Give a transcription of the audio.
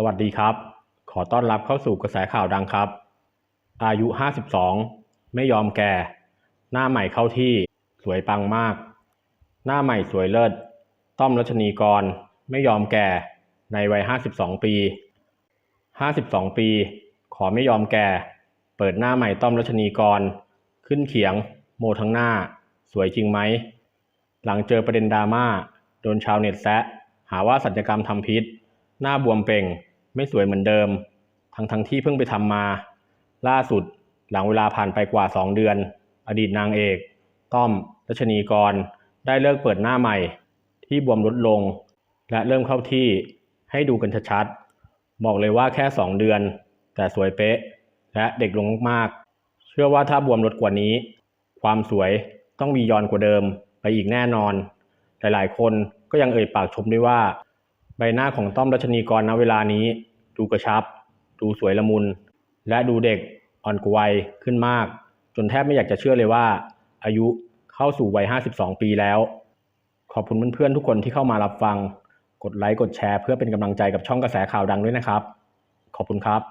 สวัสดีครับ ขอต้อนรับเข้าสู่กระแสข่าวดังครับ อายุ 52 ไม่ยอมแก่ หน้าใหม่เข้าที่ สวยปังมาก หน้าใหม่สวยเลิศ ต้อมรัชนีกร ไม่ยอมแก่ ในวัย 52 ปี 52 ปี ขอไม่ยอมแก่ เปิดหน้าใหม่ต้อมรัชนีกร ขึ้นเขียง โมทั้งหน้า สวยจริงไหม หลังเจอประเด็นดราม่า โดนชาวเน็ตแซะ หาว่าสัญญกรรมทำพิษหน้าบวมเป่ง ไม่สวยเหมือนเดิม ทั้งทั้งที่เพิ่งไปทำมา ล่าสุดหลังเวลาผ่านไปกว่า 2 เดือน อดีตนางเอก ต้อมรัชนีกร ได้เลิกเปิดหน้าใหม่ ที่บวมลดลง และเริ่มเข้าที่ให้ดูกันชัดๆบอกเลยว่าแค่ 2 เดือน แต่สวยเป๊ะ และเด็กลงมากๆ เชื่อว่าถ้าบวมลดกว่านี้ ความสวยต้องมียอนกว่าเดิมไปอีกแน่นอน หลายๆ คนก็ยังเอ่ยปากชมด้วยว่า ใบหน้าของต้อมรัชนีกรณเวลานี้ ดูกระชับ ดูสวยละมุน และดูเด็กอ่อนกวัยขึ้นมาก จนแทบไม่อยากจะเชื่อเลยว่า อายุเข้าสู่วัย 52 ปีแล้ว ขอบคุณเพื่อนๆทุกคนที่เข้ามารับฟัง กดไลค์กดแชร์เพื่อเป็นกำลังใจกับช่องกระแสข่าวดังด้วยนะครับ ขอบคุณครับ